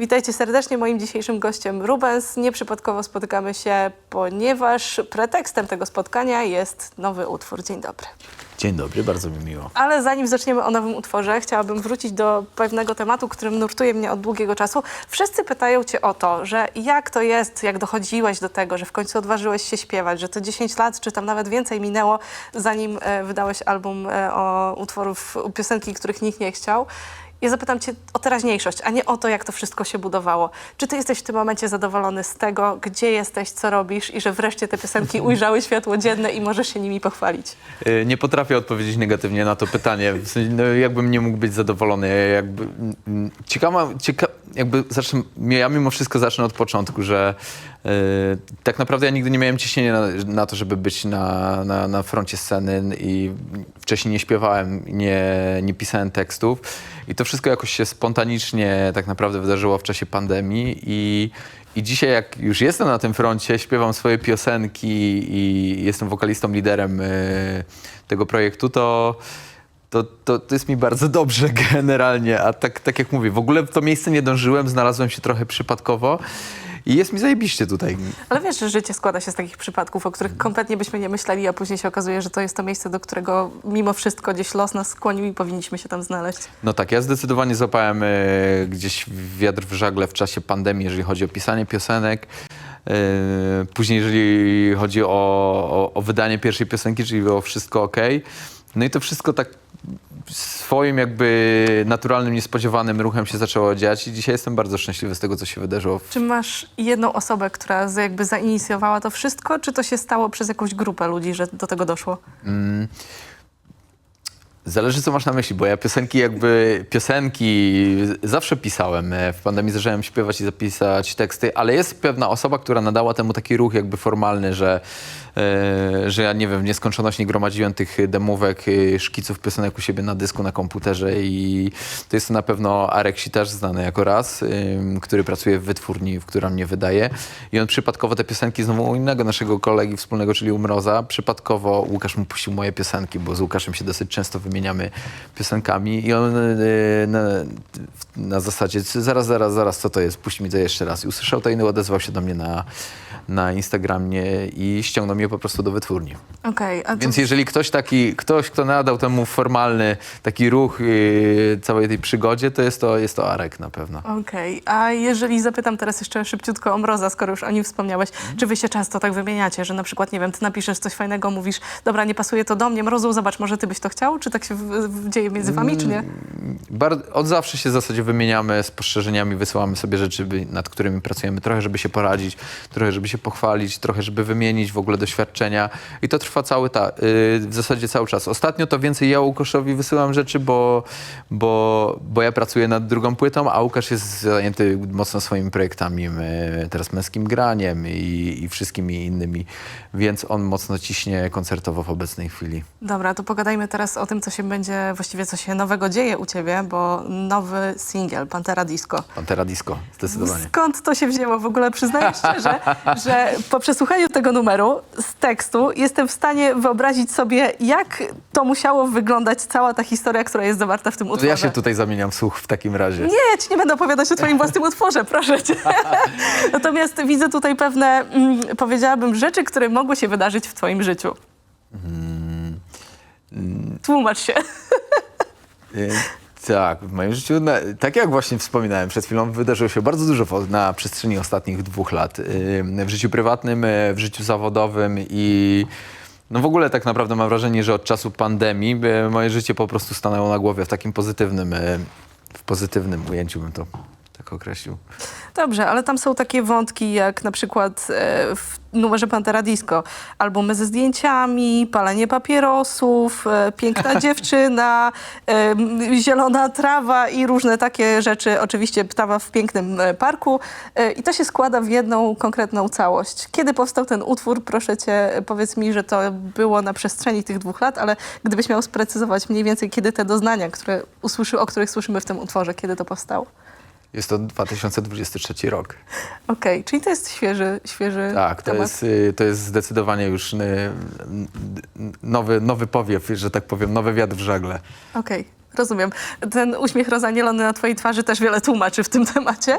Witajcie serdecznie. Moim dzisiejszym gościem Rubens. Nieprzypadkowo spotykamy się, ponieważ pretekstem tego spotkania jest nowy utwór. Dzień dobry. Dzień dobry, bardzo mi miło. Ale zanim zaczniemy o nowym utworze, chciałabym wrócić do pewnego tematu, którym nurtuje mnie od długiego czasu. Wszyscy pytają cię o to, że jak to jest, jak dochodziłeś do tego, że w końcu odważyłeś się śpiewać, że to 10 lat, czy tam nawet więcej minęło, zanim e, wydałeś album e, o utworów, piosenki, których nikt nie chciał. Ja zapytam cię o teraźniejszość, a nie o to, jak to wszystko się budowało. Czy ty jesteś w tym momencie zadowolony z tego, gdzie jesteś, co robisz i że wreszcie te piosenki ujrzały światło dzienne i możesz się nimi pochwalić? Y, Nie potrafię odpowiedzieć negatywnie na to pytanie. W sensie, no, jakbym nie mógł być zadowolony. Ja Jakby, ciekawa, cieka, jakby zacznę, ja mimo wszystko zacznę od początku, że y, tak naprawdę ja nigdy nie miałem ciśnienia na, na to, żeby być na, na, na froncie sceny i wcześniej nie śpiewałem, nie, nie pisałem tekstów. I to wszystko jakoś się spontanicznie tak naprawdę wydarzyło w czasie pandemii i i dzisiaj, jak już jestem na tym froncie, śpiewam swoje piosenki i jestem wokalistą, liderem y, tego projektu, to, to, to, to jest mi bardzo dobrze generalnie. A tak, tak jak mówię, w ogóle w to miejsce nie dążyłem, znalazłem się trochę przypadkowo i jest mi zajebiście tutaj. Ale wiesz, że życie składa się z takich przypadków, o których kompletnie byśmy nie myśleli, a później się okazuje, że to jest to miejsce, do którego mimo wszystko gdzieś los nas skłonił i powinniśmy się tam znaleźć. No tak, ja zdecydowanie złapałem y, gdzieś wiatr w żagle w czasie pandemii, jeżeli chodzi o pisanie piosenek. Y, później, jeżeli chodzi o, o, o wydanie pierwszej piosenki, czyli było wszystko ok. No i to wszystko tak swoim jakby naturalnym, niespodziewanym ruchem się zaczęło dziać i dzisiaj jestem bardzo szczęśliwy z tego, co się wydarzyło. Czy masz jedną osobę, która z- jakby zainicjowała to wszystko, czy to się stało przez jakąś grupę ludzi, że do tego doszło? Zależy, co masz na myśli, bo ja piosenki jakby, piosenki zawsze pisałem. E, W pandemii zacząłem śpiewać i zapisać teksty, ale jest pewna osoba, która nadała temu taki ruch jakby formalny, że, e, że ja nie wiem, w nieskończoność nie gromadziłem tych demówek, e, szkiców piosenek u siebie na dysku, na komputerze i to jest na pewno Arek Sitarz, znany jako raz, który pracuje w wytwórni, w która mnie wydaje i on przypadkowo te piosenki znowu u innego naszego kolegi wspólnego, czyli u Mroza, przypadkowo Łukasz mu puścił moje piosenki, bo z Łukaszem się dosyć często wymieniamy piosenkami i on yy, na, na zasadzie zaraz, zaraz, zaraz, co to jest, puść mi to jeszcze raz. I usłyszał to i odezwał się do mnie na, na Instagramie i ściągnął mnie po prostu do wytwórni. To- Więc jeżeli ktoś taki, ktoś, kto nadał temu formalny taki ruch yy, całej tej przygodzie, to jest to, jest to Arek na pewno. Okej, a jeżeli zapytam teraz jeszcze szybciutko o Mroza, skoro już o nim wspomniałeś, czy wy się często tak wymieniacie, że na przykład, nie wiem, ty napiszesz coś fajnego, mówisz, dobra, nie pasuje to do mnie, Mrozu, zobacz, może ty byś to chciał? Czy tak się w, w dzieje między wami, czy nie? Bar- od zawsze się w zasadzie wymieniamy spostrzeżeniami, wysyłamy sobie rzeczy, by, nad którymi pracujemy, trochę żeby się poradzić, trochę żeby się pochwalić, trochę żeby wymienić w ogóle doświadczenia i to trwa cały ta, yy, w zasadzie cały czas. Ostatnio to więcej ja Łukaszowi wysyłam rzeczy, bo, bo, bo ja pracuję nad drugą płytą, a Łukasz jest zajęty mocno swoimi projektami, teraz męskim graniem i, i wszystkimi innymi, więc on mocno ciśnie koncertowo w obecnej chwili. Dobra, to pogadajmy teraz o tym, co się będzie, właściwie co się nowego dzieje u ciebie, bo nowy singiel, Pantera Disco. Pantera Disco, zdecydowanie. Skąd to się wzięło? W ogóle przyznaję szczerze, że po przesłuchaniu tego numeru z tekstu jestem w stanie wyobrazić sobie, jak to musiało wyglądać cała ta historia, która jest zawarta w tym To utworze. ja się tutaj zamieniam słuch w takim razie. Nie, ci nie będę opowiadać o twoim własnym utworze, proszę cię. Natomiast widzę tutaj pewne, mm, powiedziałabym, rzeczy, które mogły się wydarzyć w twoim życiu. Tłumacz się. Y, Tak, w moim życiu, na, tak jak właśnie wspominałem przed chwilą, wydarzyło się bardzo dużo po- na przestrzeni ostatnich dwóch lat. Y, W życiu prywatnym, y, w życiu zawodowym i no w ogóle tak naprawdę mam wrażenie, że od czasu pandemii moje życie po prostu stanęło na głowie w takim pozytywnym, w pozytywnym ujęciu bym to tak określił. Dobrze, ale tam są takie wątki jak na przykład e, w numerze Pantera Disco albumy ze zdjęciami, palenie papierosów, e, piękna dziewczyna, e, zielona trawa i różne takie rzeczy. Oczywiście ptawa w pięknym e, parku e, i to się składa w jedną konkretną całość. Kiedy powstał ten utwór? Proszę cię, e, powiedz mi, że to było na przestrzeni tych dwóch lat, ale gdybyś miał sprecyzować mniej więcej, kiedy te doznania, które usłyszy, o których słyszymy w tym utworze, kiedy to powstało? Jest to 2023 rok. Okej, czyli to jest świeży, świeży Tak, to temat. jest, y, to jest zdecydowanie już y, nowy, nowy powiew, że tak powiem, nowy wiatr w żagle. Okej. Rozumiem. Ten uśmiech rozanielony na twojej twarzy też wiele tłumaczy w tym temacie.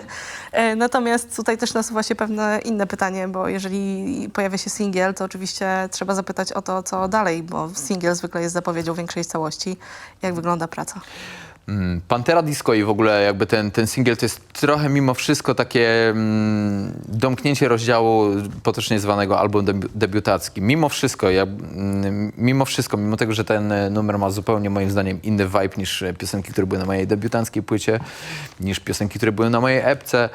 E, Natomiast tutaj też nasuwa się pewne inne pytanie, bo jeżeli pojawia się singiel, to oczywiście trzeba zapytać o to, co dalej, bo singiel zwykle jest zapowiedzią większej całości. Jak wygląda praca? Mm, Pantera Disco i w ogóle jakby ten, ten singiel to jest trochę mimo wszystko takie mm, domknięcie rozdziału potocznie zwanego album debi- debiutacki. Mimo wszystko, ja, mm, mimo wszystko, mimo tego, że ten e, numer ma zupełnie moim zdaniem inny vibe niż e, piosenki, które były na mojej debiutanckiej płycie, niż piosenki, które były na mojej epce,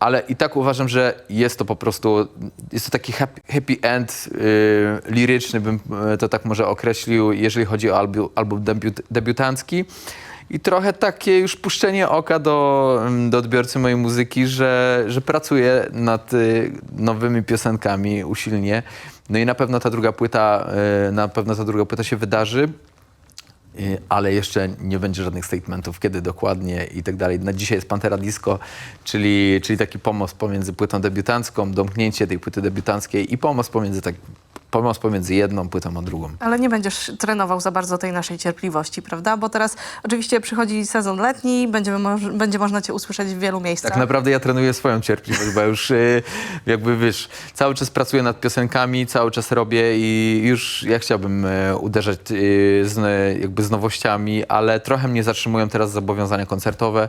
ale i tak uważam, że jest to po prostu, jest to taki happy, end yy, liryczny, bym e, to tak może określił, jeżeli chodzi o album, album debiut, debiutancki. I trochę takie już puszczenie oka do, mm, do odbiorcy mojej muzyki, że, że pracuję nad y, nowymi piosenkami usilnie. No i na pewno ta druga płyta, y, na pewno ta druga płyta się wydarzy. Y, ale jeszcze nie będzie żadnych statementów, kiedy dokładnie i tak dalej. Na dzisiaj jest Pantera Disco, czyli, czyli taki pomost pomiędzy płytą debiutancką, domknięcie tej płyty debiutanckiej i pomost pomiędzy, tak, pomost pomiędzy jedną płytą a drugą. Ale nie będziesz trenował za bardzo tej naszej cierpliwości, prawda? Bo teraz oczywiście przychodzi sezon letni, będziemy moż- będzie można cię usłyszeć w wielu miejscach. Tak naprawdę ja trenuję swoją cierpliwość, bo już y, jakby wiesz, cały czas pracuję nad piosenkami, cały czas robię i już ja chciałbym y, uderzać y, z, jakby z nowościami, ale trochę mnie zatrzymują teraz zobowiązania koncertowe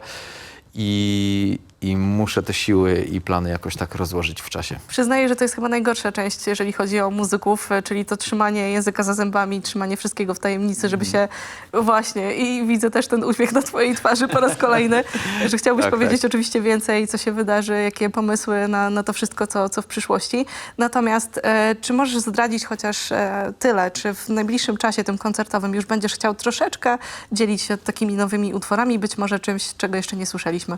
i, i muszę te siły i plany jakoś tak rozłożyć w czasie. Przyznaję, że to jest chyba najgorsza część, jeżeli chodzi o muzyków, e, czyli to trzymanie języka za zębami, trzymanie wszystkiego w tajemnicy, żeby się właśnie i widzę też ten uśmiech na twojej twarzy po raz kolejny, że chciałbyś Tak, powiedzieć tak. oczywiście więcej, co się wydarzy, jakie pomysły na, na to wszystko, co, co w przyszłości. Natomiast e, czy możesz zdradzić chociaż e, tyle, czy w najbliższym czasie tym koncertowym już będziesz chciał troszeczkę dzielić się takimi nowymi utworami, być może czymś, czego jeszcze nie słyszeliśmy?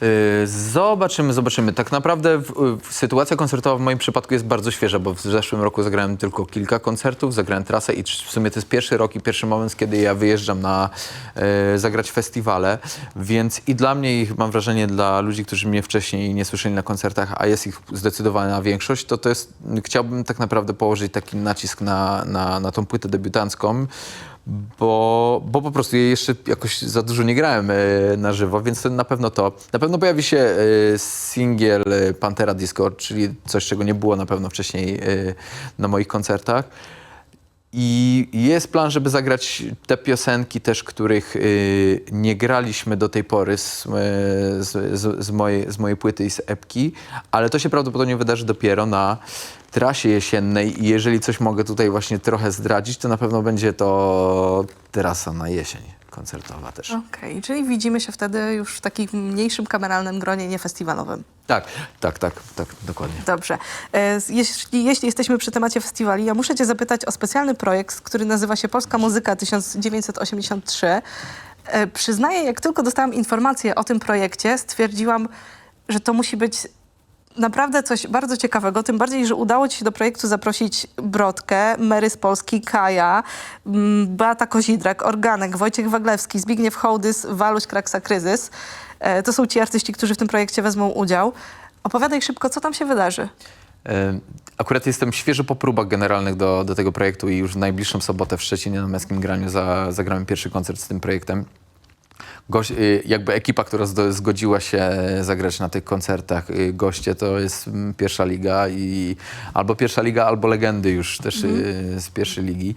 Yy, Zobaczymy, zobaczymy. Tak naprawdę w, w, sytuacja koncertowa w moim przypadku jest bardzo świeża, bo w zeszłym roku zagrałem tylko kilka koncertów, zagrałem trasę i w sumie to jest pierwszy rok i pierwszy moment, kiedy ja wyjeżdżam na e, zagrać festiwale, więc i dla mnie i mam wrażenie dla ludzi, którzy mnie wcześniej nie słyszeli na koncertach, a jest ich zdecydowana większość, to to jest, chciałbym tak naprawdę położyć taki nacisk na, na, na tą płytę debiutancką, bo, bo po prostu jeszcze jakoś za dużo nie grałem e, na żywo, więc na pewno to. Na pewno pojawi się e, singiel e, Pantera Disco, czyli coś, czego nie było na pewno wcześniej na moich koncertach. I jest plan, żeby zagrać te piosenki też, których y, nie graliśmy do tej pory z, y, z, z, mojej, z mojej płyty i z epki, ale to się prawdopodobnie wydarzy dopiero na trasie jesiennej. I jeżeli coś mogę tutaj właśnie trochę zdradzić, to na pewno będzie to trasa na jesień koncertowa też. Okej, czyli widzimy się wtedy już w takim mniejszym kameralnym gronie, nie festiwalowym. Tak, tak, tak, tak, dokładnie. Dobrze. E, z- Jeśli, jeśli jesteśmy przy temacie festiwali, ja muszę cię zapytać o specjalny projekt, który nazywa się Polska Muzyka 1983. E, Przyznaję, jak tylko dostałam informację o tym projekcie, stwierdziłam, że to musi być naprawdę coś bardzo ciekawego, tym bardziej, że udało ci się do projektu zaprosić Brodkę, Mary z Polski, Kaja, mm, Beata Kozidrak, Organek, Wojciech Waglewski, Zbigniew Hołdys, Waluś Kraksa Kryzys. E, To są ci artyści, którzy w tym projekcie wezmą udział. Opowiadaj szybko, co tam się wydarzy. E, Akurat jestem świeżo po próbach generalnych do, do tego projektu i już w najbliższą sobotę w Szczecinie na Męskim Graniu za, zagrałem pierwszy koncert z tym projektem. Gość, y, jakby ekipa, która zgodziła się zagrać na tych koncertach, y, goście to jest mm, pierwsza liga i albo pierwsza liga, albo legendy już też y, z pierwszej ligi.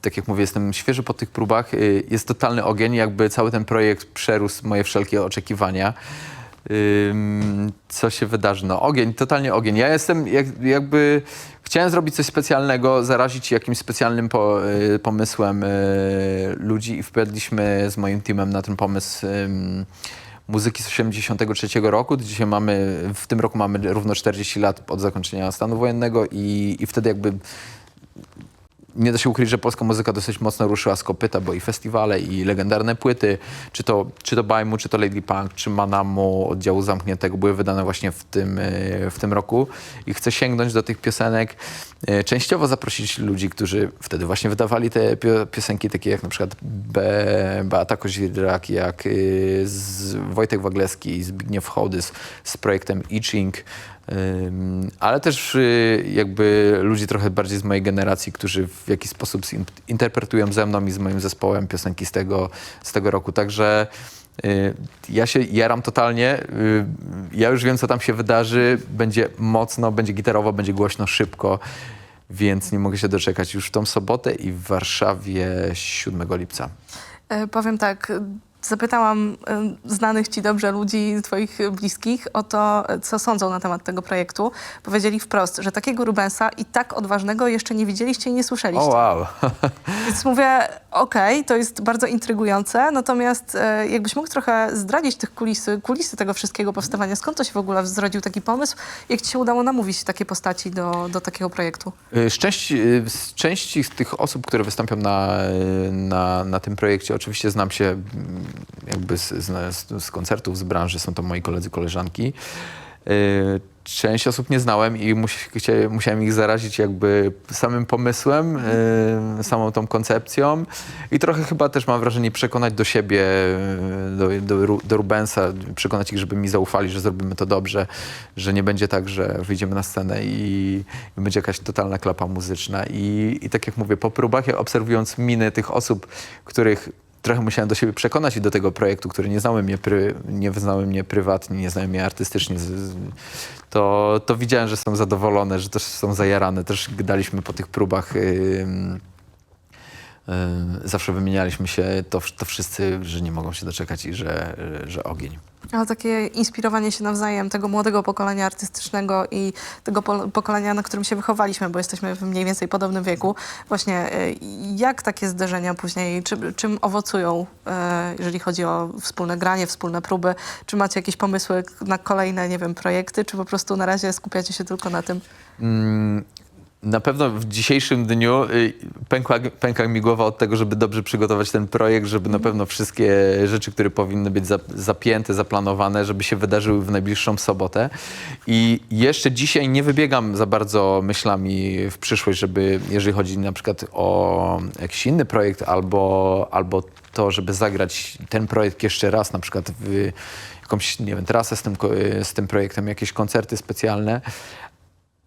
Tak jak mówię, jestem świeży po tych próbach. Jest totalny ogień, jakby cały ten projekt przerósł moje wszelkie oczekiwania. Co się wydarzy? No ogień, totalnie ogień. Ja jestem jak, jakby... Chciałem zrobić coś specjalnego, zarazić jakimś specjalnym po, y, pomysłem y, ludzi i wpadliśmy z moim teamem na ten pomysł muzyki z 83 roku. Dzisiaj mamy, w tym roku mamy równo 40 lat od zakończenia stanu wojennego i, i wtedy jakby nie da się ukryć, że polska muzyka dosyć mocno ruszyła z kopyta, bo i festiwale, i legendarne płyty, czy to, czy to Bajmu, czy to Lady Punk, czy Manamu, oddziału zamkniętego, były wydane właśnie w tym, e, w tym roku. I chcę sięgnąć do tych piosenek, e, częściowo zaprosić ludzi, którzy wtedy właśnie wydawali te pio- piosenki, takie jak na przykład Be, Beata Kozidrak, jak e, Wojtek Wagleski, Zbigniew Hołdys z projektem Itching, Ale też y, jakby ludzi trochę bardziej z mojej generacji, którzy w jakiś sposób interpretują ze mną i z moim zespołem piosenki z tego, z tego roku. Także y, ja się jaram totalnie. Y, Ja już wiem, co tam się wydarzy. Będzie mocno, będzie gitarowo, będzie głośno, szybko. Więc nie mogę się doczekać już w tą sobotę i w Warszawie 7 lipca. E, Powiem tak, zapytałam znanych ci dobrze ludzi, twoich bliskich o to, co sądzą na temat tego projektu. Powiedzieli wprost, że takiego Rubensa i tak odważnego jeszcze nie widzieliście i nie słyszeliście. O wow! Więc mówię, okej, to jest bardzo intrygujące, natomiast e, jakbyś mógł trochę zdradzić tych kulisy, kulisy tego wszystkiego powstawania, skąd to się w ogóle zrodził taki pomysł? Jak ci się udało namówić takie postaci do, do takiego projektu? Y, Z części, y, z części z tych osób, które wystąpią na, y, na, na tym projekcie, oczywiście znam się mm, jakby z, z, z koncertów, z branży, są to moi koledzy, koleżanki. Część osób nie znałem i musiałem ich zarazić jakby samym pomysłem, y, samą tą koncepcją i trochę chyba też mam wrażenie przekonać do siebie, y, do, do, do Rubensa, przekonać ich, żeby mi zaufali, że zrobimy to dobrze, że nie będzie tak, że wyjdziemy na scenę i, i będzie jakaś totalna klapa muzyczna. I, I tak jak mówię, po próbach, obserwując miny tych osób, których trochę musiałem do siebie przekonać i do tego projektu, który nie znały mnie, pry, nie znały mnie prywatnie, nie znały mnie artystycznie, to, to widziałem, że są zadowolone, że też są zajarane. Też daliśmy po tych próbach. ym, zawsze wymienialiśmy się, to, to wszyscy, że nie mogą się doczekać i że, że ogień. Ale takie inspirowanie się nawzajem tego młodego pokolenia artystycznego i tego po pokolenia, na którym się wychowaliśmy, bo jesteśmy w mniej więcej podobnym wieku. Właśnie y, jak takie zderzenia później, czy, czym owocują, y, jeżeli chodzi o wspólne granie, wspólne próby? Czy macie jakieś pomysły na kolejne, nie wiem, projekty, czy po prostu na razie skupiacie się tylko na tym? Mm, Na pewno w dzisiejszym dniu y, pękła, pęka mi głowa od tego, żeby dobrze przygotować ten projekt, żeby na pewno wszystkie rzeczy, które powinny być zap- zapięte, zaplanowane, żeby się wydarzyły w najbliższą sobotę. I jeszcze dzisiaj nie wybiegam za bardzo myślami w przyszłość, żeby jeżeli chodzi na przykład o jakiś inny projekt albo, albo to, żeby zagrać ten projekt jeszcze raz, na przykład w jakąś, nie wiem, trasę z tym, z tym projektem, jakieś koncerty specjalne,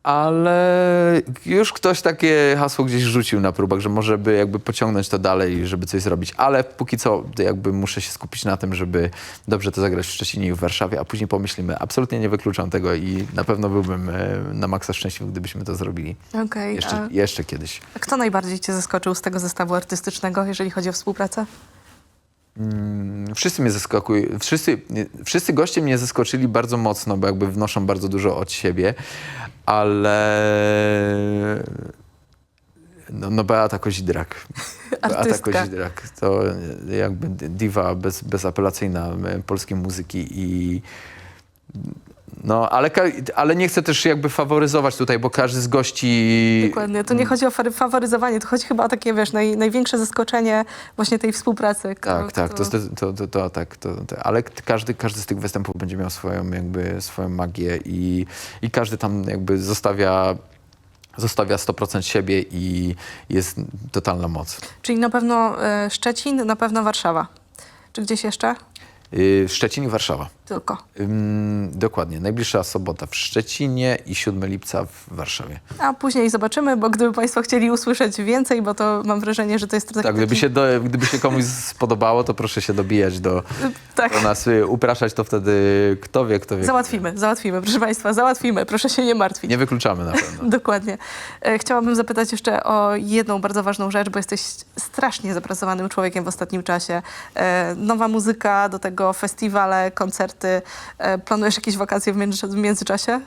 ale już ktoś takie hasło gdzieś rzucił na próbach, że może by jakby pociągnąć to dalej, żeby coś zrobić. Ale póki co jakby muszę się skupić na tym, żeby dobrze to zagrać w Szczecinie i w Warszawie, a później pomyślimy. Absolutnie nie wykluczam tego i na pewno byłbym e, na maksa szczęśliwy, gdybyśmy to zrobili. Okej. Jeszcze, a- jeszcze kiedyś. A kto najbardziej cię zaskoczył z tego zestawu artystycznego, jeżeli chodzi o współpracę? Mm, Wszyscy mnie zaskakują. Wszyscy, wszyscy goście mnie zaskoczyli bardzo mocno, bo jakby wnoszą bardzo dużo od siebie, ale no, no Beata Kozidrak. Beata. Kozidrak to jakby diwa bez, bezapelacyjna e, polskiej muzyki i no, ale, ale nie chcę też jakby faworyzować tutaj, bo każdy z gości Dokładnie. To nie chodzi o faworyzowanie, to chodzi chyba o takie, wiesz, naj, największe zaskoczenie właśnie tej współpracy. Tak, tak, to, to, to, to, tak, to, to, ale każdy, każdy z tych występów będzie miał swoją jakby swoją magię i, i każdy tam jakby zostawia, zostawia 100% siebie i jest totalna moc. Czyli na pewno e, Szczecin, na pewno Warszawa. Czy gdzieś jeszcze? Yy, Szczecin i Warszawa. Tylko. Ym, dokładnie. Najbliższa sobota w Szczecinie i 7 lipca w Warszawie. A później zobaczymy, bo gdyby Państwo chcieli usłyszeć więcej, bo to mam wrażenie, że to jest taki... Tak, gdyby się, do, gdyby się komuś spodobało, to proszę się dobijać do, Tak. do nas, y, upraszać to wtedy kto wie, kto wie. Załatwimy, załatwimy, proszę Państwa, załatwimy, proszę się nie martwić. Nie wykluczamy na pewno. Dokładnie. E, Chciałabym zapytać jeszcze o jedną bardzo ważną rzecz, bo jesteś strasznie zapracowanym człowiekiem w ostatnim czasie. E, Nowa muzyka, do tego festiwale, koncerty. E, Planujesz jakieś wakacje w, między, w międzyczasie?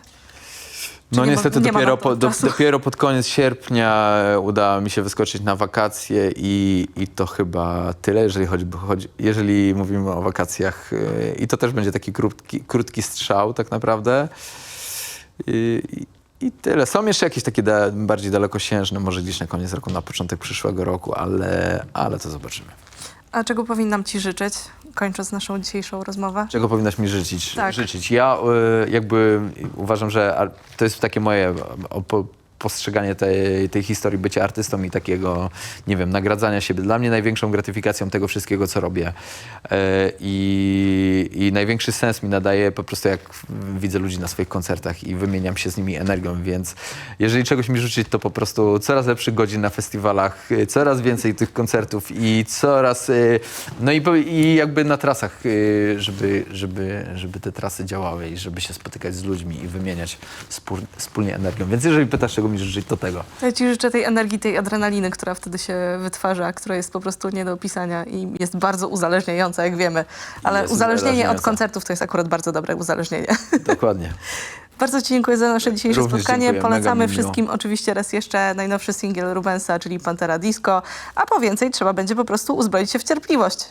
No nie niestety ma dopiero, po, do, dopiero pod koniec sierpnia e, udało mi się wyskoczyć na wakacje i, i to chyba tyle, jeżeli, chodzi, chodzi, jeżeli mówimy o wakacjach. e, I to też będzie taki krótki, krótki strzał tak naprawdę. I, i, I tyle. Są jeszcze jakieś takie da, bardziej dalekosiężne, może gdzieś na koniec roku, na początek przyszłego roku, ale, ale to zobaczymy. A czego powinnam Ci życzyć, kończąc naszą dzisiejszą rozmowę? Czego powinnaś mi życzyć? Tak. życzyć? Ja y, jakby uważam, że to jest takie moje postrzeganie tej, tej historii bycia artystą i takiego, nie wiem, nagradzania siebie. Dla mnie największą gratyfikacją tego wszystkiego, co robię e, i, i największy sens mi nadaje po prostu jak widzę ludzi na swoich koncertach i wymieniam się z nimi energią, więc jeżeli czegoś mi życzyć, to po prostu coraz lepszych godzin na festiwalach, e, coraz więcej tych koncertów i coraz, e, no i, i jakby na trasach, żeby, żeby, żeby te trasy działały i żeby się spotykać z ludźmi i wymieniać wspólnie energią. Więc jeżeli pytasz, czego mi życzyć, to tego. Ja ci życzę tej energii, tej adrenaliny, która wtedy się wytwarza, która jest po prostu nie do opisania i jest bardzo uzależniająca, jak wiemy. Ale Jest uzależnienie od uzależniająca. koncertów to jest akurat bardzo dobre uzależnienie. Dokładnie. Bardzo Ci dziękuję za nasze dzisiejsze Również spotkanie. dziękuję, mega Polecamy mi miło. wszystkim oczywiście raz jeszcze najnowszy singiel Rubensa, czyli Pantera Disco, a po więcej trzeba będzie po prostu uzbroić się w cierpliwość.